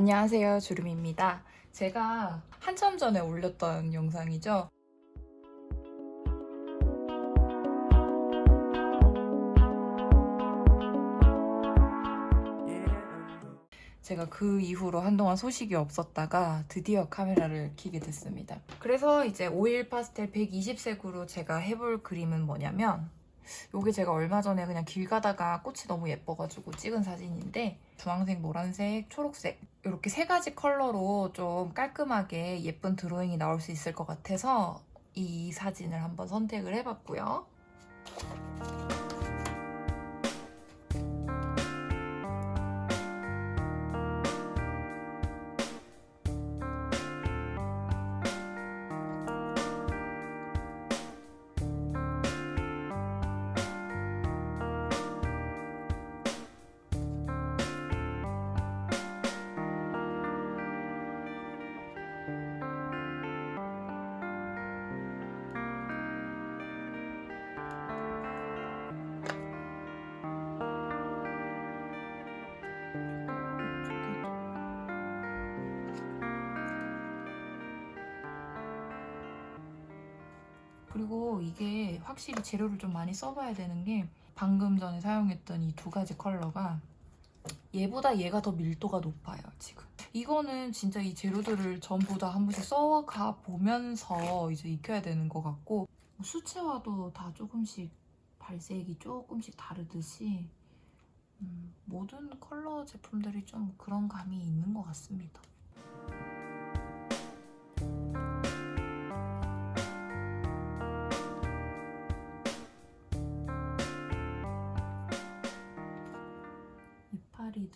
안녕하세요 주름입니다 제가 한참 전에 올렸던 영상이죠 제가 그 이후로 한동안 소식이 없었다가 드디어 카메라를 켜게 됐습니다. 그래서 이제 오일 파스텔 120색으로 제가 해볼 그림은 뭐냐면 요게 제가 얼마 전에 그냥 길 가다가 꽃이 너무 예뻐가지고 찍은 사진인데 주황색, 노란색, 초록색 이렇게 세 가지 컬러로 좀 깔끔하게 예쁜 드로잉이 나올 수 있을 것 같아서 이 사진을 한번 선택을 해봤고요. 그리고 이게 확실히 재료를 좀 많이 써봐야 되는 게 방금 전에 사용했던 이 두 가지 컬러가 얘보다 얘가 더 밀도가 높아요 지금. 이거는 진짜 이 재료들을 전부 다 한 번씩 써가 보면서 이제 익혀야 되는 것 같고 수채화도 다 조금씩 발색이 조금씩 다르듯이 음, 모든 컬러 제품들이 좀 그런 감이 있는 것 같습니다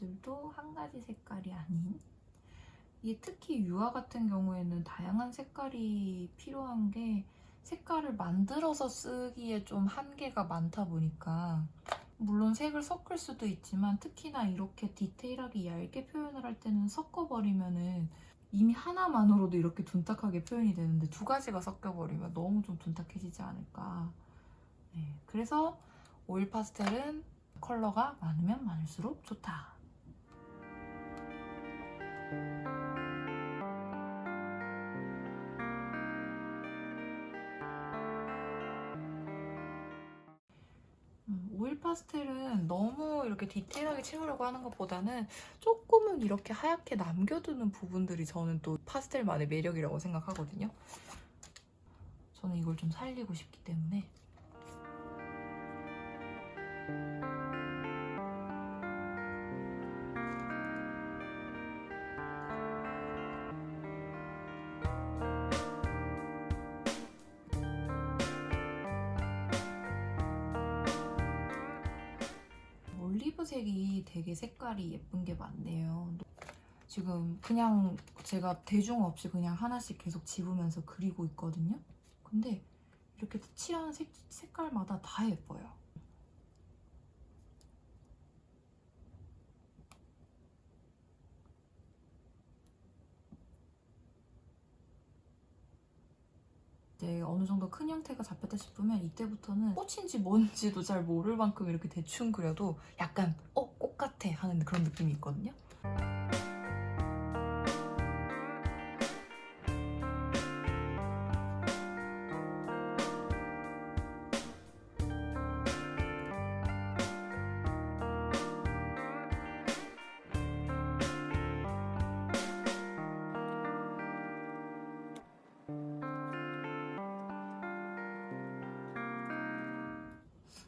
이파리들도 한 가지 색깔이 아닌 이게 특히 유화 같은 경우에는 다양한 색깔이 필요한 게 색깔을 만들어서 쓰기에 좀 한계가 많다 보니까 물론 색을 섞을 수도 있지만 특히나 이렇게 디테일하게 얇게 표현을 할 때는 섞어버리면은 이미 하나만으로도 이렇게 둔탁하게 표현이 되는데 두 가지가 섞여버리면 너무 좀 둔탁해지지 않을까 네, 그래서 오일 파스텔은 컬러가 많으면 많을수록 좋다. 음, 오일 파스텔은 너무 이렇게 디테일하게 채우려고 하는 것보다는 조금은 이렇게 하얗게 남겨두는 부분들이 저는 또 파스텔만의 매력이라고 생각하거든요. 저는 이걸 좀 살리고 싶기 때문에 올리브색이 되게 색깔이 예쁜 게 많네요. 지금 그냥 제가 대중 없이 그냥 하나씩 계속 집으면서 그리고 있거든요. 근데 이렇게 칠한 색, 색깔마다 다 예뻐요. 이제 어느 정도 큰 형태가 잡혔다 싶으면 이때부터는 꽃인지 뭔지도 잘 모를 만큼 이렇게 대충 그려도 약간 어? 꽃 같아 하는 그런 느낌이 있거든요.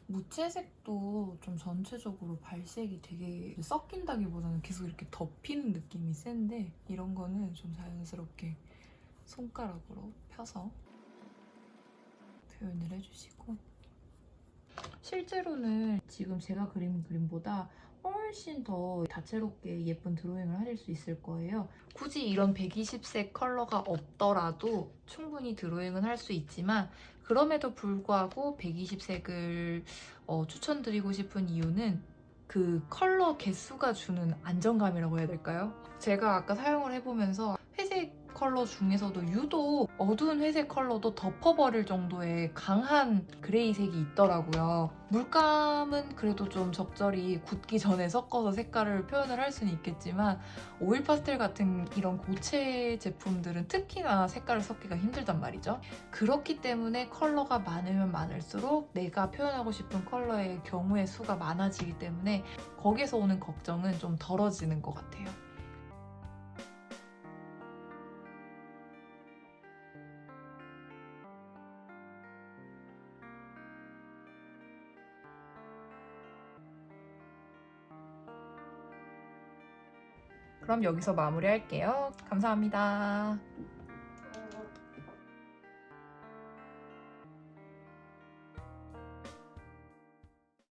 무채색도 좀 전체적으로 발색이 되게 섞인다기보다는 계속 이렇게 덮이는 느낌이 센데 이런 거는 좀 자연스럽게 손가락으로 펴서 표현을 해주시고. 실제로는 지금 제가 그린 그림보다 훨씬 더 다채롭게 예쁜 드로잉을 하실 수 있을 거예요. 굳이 이런 120색 컬러가 없더라도 충분히 드로잉은 할 수 있지만 그럼에도 불구하고 120색을 어, 추천드리고 싶은 이유는 그 컬러 개수가 주는 안정감이라고 해야 될까요? 제가 아까 사용을 해보면서 컬러 중에서도 유독 어두운 회색 컬러도 덮어버릴 정도의 강한 그레이색이 있더라고요. 물감은 그래도 좀 적절히 굳기 전에 섞어서 색깔을 표현을 할 수는 있겠지만 오일 파스텔 같은 이런 고체 제품들은 특히나 색깔을 섞기가 힘들단 말이죠. 그렇기 때문에 컬러가 많으면 많을수록 내가 표현하고 싶은 컬러의 경우의 수가 많아지기 때문에 거기에서 오는 걱정은 좀 덜어지는 것 같아요. 그럼 여기서 마무리할게요. 감사합니다.